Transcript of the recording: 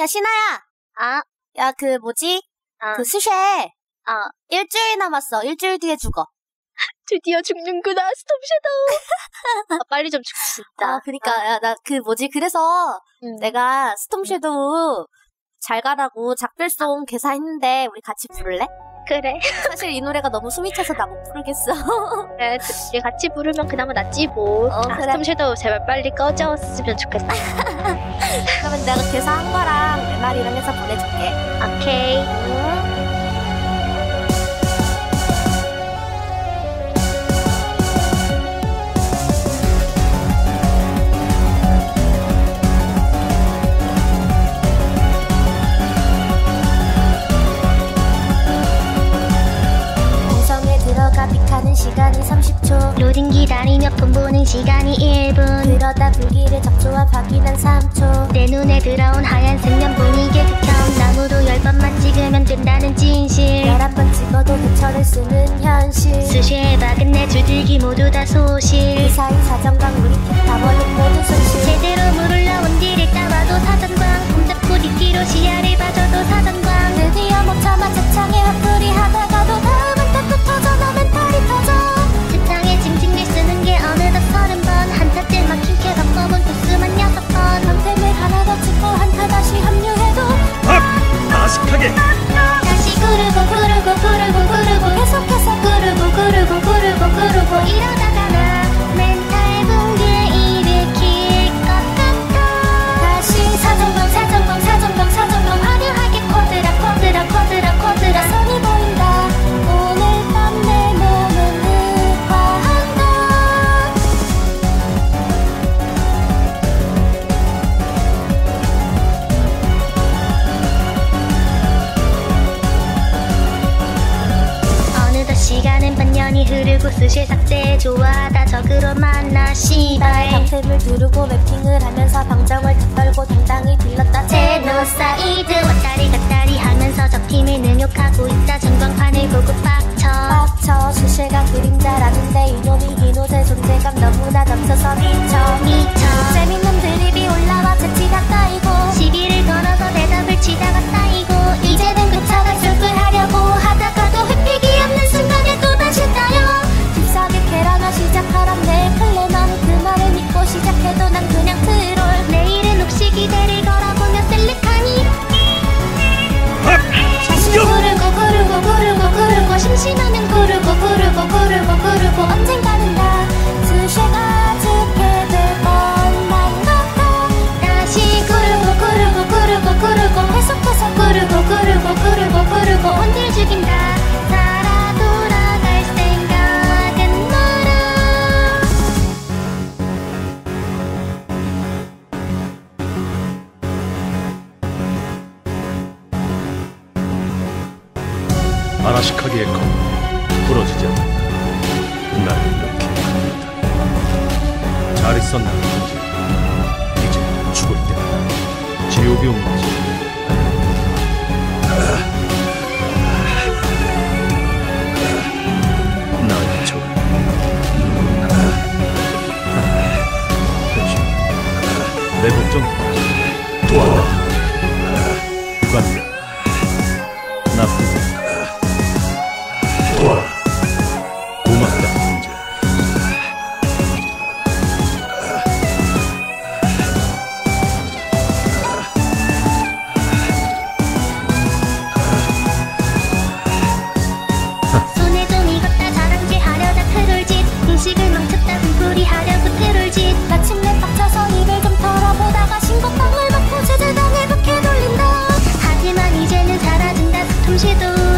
야, 신아야! 아, 야, 그, 뭐지? 아, 그 수쉐! 아. 일주일 남았어. 일주일 뒤에 죽어. 드디어 죽는구나, 스톰섀도우. 아, 빨리 좀 죽지, 진짜. 아, 그니까, 야, 나, 그, 뭐지? 그래서, 음. 내가 스톰 섀도우 잘 가라고 작별송 개사했는데, 우리 같이 부를래? 그래. 사실 이 노래가 너무 숨이 차서 나 못 부르겠어. 그래, 둘이 같이 부르면 그나마 낫지, 뭐. 어, 아, 그래. 스톰섀도우 제발 빨리 꺼졌으면 좋겠어. 그러면 내가 개사한 거랑 내 말이랑 해서 보내줄게. 오케이. 30초 로딩 기다리며 폰 보는 시간이 1분. 그러다 불길을 적조합 확인한 3초 내 눈에 들어온 하얀색 면봉 이게 극혐. 나무도 열 번만 찍으면 된다는 진실. 11번 찍어도 대처를 쓰는 현실 수시에 박은 내 줄들기 모두 다 소실. 그 사이 사정강 우리 틱타워는 모두 손실 제대로 물을 넣은 뒤를 따와도 사전광 시간은 반년이 흐르고 스실 삭제 좋아하다. 적으로 만나 씨발. 방템을 두르고 맵핑을 하면서 방정을 다 떨고 당당히 들렀다. 제노사이드. 왔다리 갔다리 하면서 적팀을 능욕하고 있다 심심하면 구르고 구르고 구르고 구르고 언젠가는 다. 수시가 죽게 될 것만 같아 다시 구르고 구르고 구르고 구르고 계속해서 구르고 구르고 구르고 구르고 혼들 죽인다. 살아 돌아갈 생각은 마라 아라시카게의 검 부러지지 않는다 날 이렇게 만든다. 잘 있었나 이제 죽을 때다 지옥이 적내 걱정 도와라. 누가 一切都。